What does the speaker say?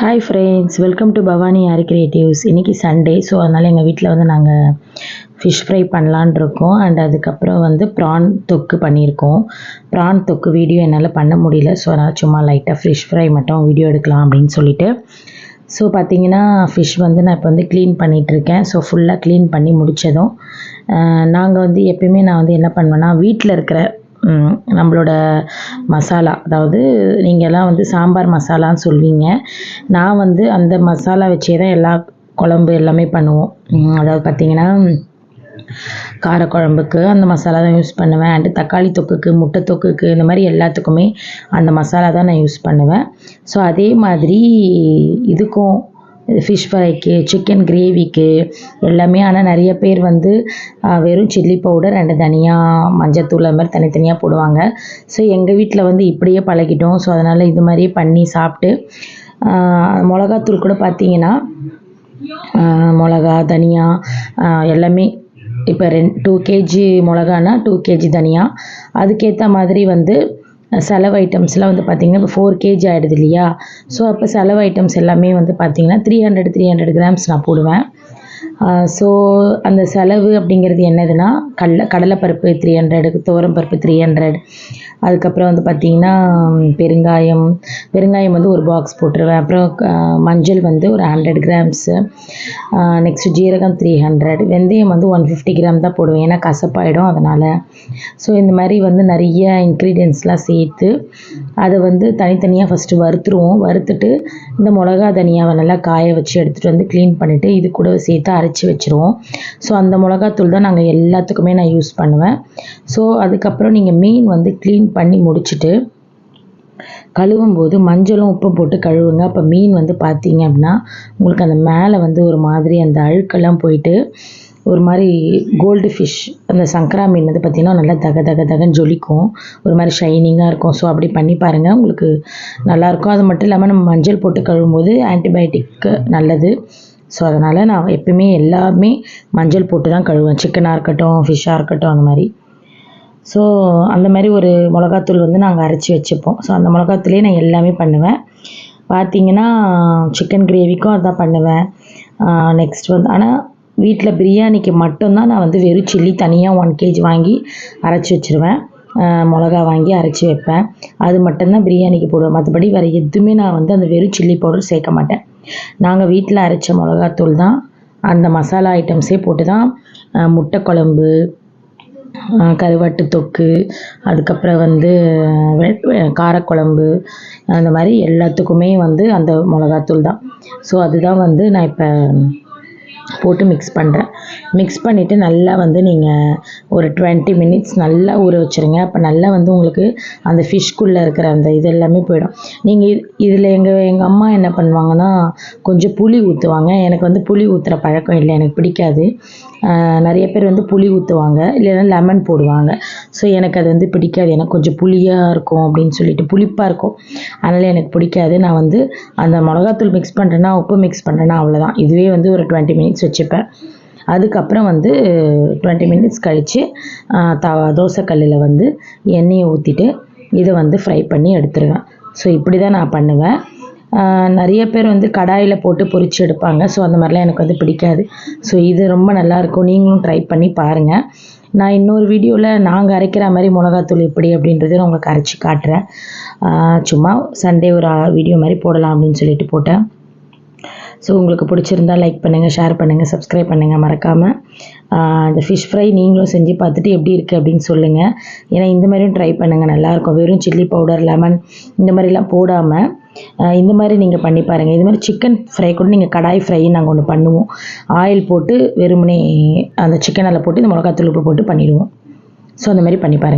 Hi friends welcome to Bhavani Aari creatives இன்றைக்கி Sunday so அதனால் எங்கள் வீட்டில் வந்து நாங்கள் ஃபிஷ் ஃப்ரை பண்ணலான் இருக்கோம். அண்ட் அதுக்கப்புறம் வந்து ப்ரான் தொக்கு பண்ணியிருக்கோம். ப்ரான் தொக்கு வீடியோ என்னால் பண்ண முடியல ஸோ அதனால் சும்மா லைட்டாக ஃபிஷ் ஃப்ரை மட்டும் வீடியோ எடுக்கலாம் அப்படின்னு சொல்லிட்டு. ஸோ பார்த்தீங்கன்னா ஃபிஷ் வந்து நான் இப்போ வந்து க்ளீன் பண்ணிகிட்ருக்கேன் ஸோ ஃபுல்லாக க்ளீன் பண்ணி முடித்ததும் நாங்கள் வந்து எப்பயுமே நான் வந்து என்ன பண்ணுவேன்னா வீட்டில் இருக்கிற நம்மளோட மசாலா. அதாவது நீங்கள்லாம் வந்து சாம்பார் மசாலான்னு சொல்வீங்க. நான் வந்து அந்த மசாலா வச்சே தான் எல்லா குழம்பு எல்லாமே பண்ணுவோம். அதாவது பார்த்தீங்கன்னா காரக்குழம்புக்கு அந்த மசாலா தான் யூஸ் பண்ணுவேன். அண்டு தக்காளி தொக்குக்கு முட்டை தொக்குக்கு இந்த மாதிரி எல்லாத்துக்குமே அந்த மசாலா தான் நான் யூஸ் பண்ணுவேன். ஸோ அதே மாதிரி இதுக்கும் ஃபிஷ் ஃப்ரைக்கு சிக்கன் கிரேவிக்கு எல்லாமே. ஆனால் நிறைய பேர் வந்து வெறும் சில்லி பவுடர் அண்டு தனியாக மஞ்சத்தூள் அது மாதிரி தனித்தனியாக போடுவாங்க. ஸோ எங்கள் வீட்டில் வந்து இப்படியே பழகிட்டோம். ஸோ அதனால் இது மாதிரியே பண்ணி சாப்பிட்டு மிளகாத்தூள் கூட பார்த்தீங்கன்னா மிளகா தனியா எல்லாமே இப்போ ரெண் டூ கேஜி மிளகானா டூ கேஜி தனியா. அதுக்கேற்ற மாதிரி வந்து செலவு ஐட்டம்ஸ்லாம் வந்து பார்த்திங்கன்னா இப்போ ஃபோர் கேஜி ஆகிடுது இல்லையா? ஸோ அப்போ செலவு ஐட்டம்ஸ் எல்லாமே வந்து பார்த்திங்கன்னா three hundred three hundred grams நான் போடுவேன். ஸோ அந்த செலவு அப்படிங்கிறது என்னதுன்னா கடல கடலைப்பருப்பு த்ரீ ஹண்ட்ரடு பருப்பு த்ரீ ஹண்ட்ரட் அதுக்கப்புறம் வந்து பார்த்திங்கன்னா பெருங்காயம். பெருங்காயம் வந்து ஒரு பாக்ஸ் போட்டுருவேன். அப்புறம் க- மஞ்சள் வந்து ஒரு ஹண்ட்ரட் கிராம்ஸு நெக்ஸ்ட்டு ஜீரகம் த்ரீ ஹண்ட்ரட் வெந்தயம் வந்து ஒன் ஃபிஃப்டி கிராம் தான் போடுவேன். ஏன்னா கசப்பாயிடும் அதனால். ஸோ இந்த மாதிரி வந்து நிறைய இன்க்ரீடியன்ஸ்லாம் சேர்த்து அதை வந்து தனித்தனியாக ஃபஸ்ட்டு வறுத்துருவோம். வறுத்துட்டு இந்த மிளகா தனியாவை நல்லா காய வச்சு எடுத்துகிட்டு வந்து க்ளீன் பண்ணிவிட்டு இது கூட சேர்த்து அரைச்சி வச்சுருவோம். ஸோ அந்த மிளகாத்தூள் தான் நாங்கள் எல்லாத்துக்குமே நான் யூஸ் பண்ணுவேன். ஸோ அதுக்கப்புறம் நீங்கள் மீன் வந்து க்ளீன் பண்ணி முடிச்சுட்டு கழுவும் போது மஞ்சளும் உப்பும் போட்டு கழுவுங்க. அப்போ மீன் வந்து பார்த்தீங்க அப்படின்னா உங்களுக்கு அந்த மேலே வந்து ஒரு மாதிரி அந்த அழுக்கெல்லாம் போயிட்டு ஒரு மாதிரி கோல்டு ஃபிஷ் அந்த சங்கரா மீன் வந்து பார்த்திங்கன்னா நல்லா தக தக தகன்னு ஜொலிக்கும். ஒரு மாதிரி ஷைனிங்காக இருக்கும். ஸோ அப்படி பண்ணி பாருங்கள் உங்களுக்கு நல்லாயிருக்கும் அது மட்டும் இல்லாமல் நம்ம மஞ்சள் போட்டு கழுவும் போது ஆன்டிபயோட்டிக்கு நல்லது. ஸோ அதனால் நான் எப்பயுமே எல்லாமே மஞ்சள் போட்டு தான் கழுவேன் சிக்கனாக இருக்கட்டும் ஃபிஷ்ஷாக இருக்கட்டும் அந்த மாதிரி. ஸோ அந்த மாதிரி ஒரு மிளகாத்தூள் வந்து நாங்கள் அரைச்சி வச்சுப்போம். ஸோ அந்த மிளகாத்தூளே நான் எல்லாமே பண்ணுவேன். பார்த்தீங்கன்னா சிக்கன் கிரேவிக்கும் அதான் பண்ணுவேன். நெக்ஸ்ட் வந்து ஆனால் வீட்டில் பிரியாணிக்கு மட்டும்தான் நான் வந்து வெறும் சில்லி தனியாக ஒன் கேஜி வாங்கி அரைச்சி வச்சுருவேன். மிளகா வாங்கி அரைச்சி வைப்பேன். அது மட்டும்தான் பிரியாணிக்கு போடுவேன். மற்றபடி வேறு எதுவுமே நான் வந்து அந்த வெறும் சில்லி பவுடர் சேர்க்க மாட்டேன். நாங்கள் வீட்டில் அரைச்ச மிளகாத்தூள் தான். அந்த மசாலா ஐட்டம்ஸே போட்டு தான் முட்டை குழம்பு கருவாட்டு தொக்கு அதுக்கப்புறம் வந்து காரக்குழம்பு அந்த மாதிரி எல்லாத்துக்குமே வந்து அந்த மிளகாத்தூள் தான். ஸோ அதுதான் வந்து நான் இப்போ போட்டு மிக்ஸ் பண்ணுறேன் மிக்ஸ் பண்ணிவிட்டு நல்லா வந்து நீங்கள் ஒரு டுவெண்ட்டி மினிட்ஸ் நல்லா ஊற வச்சுருங்க. அப்போ நல்லா வந்து உங்களுக்கு அந்த ஃபிஷ்குள்ளே இருக்கிற அந்த இது எல்லாமே போயிடும். நீங்கள் இதில் எங்கள் எங்கள் அம்மா என்ன பண்ணுவாங்கன்னா கொஞ்சம் புளி ஊற்றுவாங்க எனக்கு வந்து புளி ஊற்றுற பழக்கம் இல்லை. எனக்கு பிடிக்காது. நிறைய பேர் வந்து புளி ஊற்றுவாங்க இல்லைன்னா லெமன் போடுவாங்க. ஸோ எனக்கு அது வந்து பிடிக்காது. எனக்கு கொஞ்சம் புளியாக இருக்கும் அப்படின்னு சொல்லிட்டு புளிப்பாக இருக்கும். அதனால் எனக்கு பிடிக்காது. நான் வந்து அந்த மிளகாத்தூள் மிக்ஸ் பண்ணுறேன்னா உப்பு மிக்ஸ் பண்ணுறேன்னா அவ்வளோதான் இதுவே வந்து ஒரு டுவெண்ட்டி மினிட்ஸ் வச்சுப்பேன். அதுக்கப்புறம் வந்து டுவெண்ட்டி மினிட்ஸ் கழித்து த தோசைக்கல்லில் வந்து எண்ணெயை ஊற்றிட்டு இதை வந்து ஃப்ரை பண்ணி எடுத்துருவேன். ஸோ இப்படி தான் நான் பண்ணுவேன். நிறைய பேர் வந்து கடாயில் போட்டு பொரிச்சு எடுப்பாங்க. ஸோ அந்த மாதிரிலாம் எனக்கு வந்து பிடிக்காது. ஸோ இது ரொம்ப நல்லாயிருக்கும் நீங்களும் ட்ரை பண்ணி பாருங்கள் நான் இன்னொரு வீடியோவில் நாங்கள் அரைக்கிற மாதிரி மிளகாத்தூள் எப்படி அப்படின்றத நான் உங்களுக்கு அரைச்சி காட்டுறேன். சும்மா சண்டே ஒரு வீடியோ மாதிரி போடலாம் அப்படின்னு சொல்லிட்டு போட்டேன். ஸோ உங்களுக்கு பிடிச்சிருந்தா லைக் பண்ணுங்கள் ஷேர் பண்ணுங்கள் சப்ஸ்கிரைப் பண்ணுங்கள் மறக்காமல் இந்த ஃபிஷ் ஃப்ரை நீங்களும் செஞ்சு பார்த்துட்டு எப்படி இருக்குது அப்படின்னு சொல்லுங்கள் ஏன்னா இந்த மாதிரியும் ட்ரை பண்ணுங்கள் நல்லாயிருக்கும் வெறும் சில்லி பவுடர் லெமன் இந்த மாதிரிலாம் போடாமல் இந்த மாதிரி நீங்கள் பண்ணி பாருங்கள் இது மாதிரி சிக்கன் ஃப்ரை கூட நீங்கள் கடாய் ஃப்ரை நாங்கள் ஒன்று பண்ணுவோம். ஆயில் போட்டு வெறுமனே அந்த சிக்கன் அதில் போட்டு இந்த மிளகாத்தூள் உப்பு போட்டு பண்ணிடுவோம். ஸோ அந்த மாதிரி பண்ணி பாருங்கள்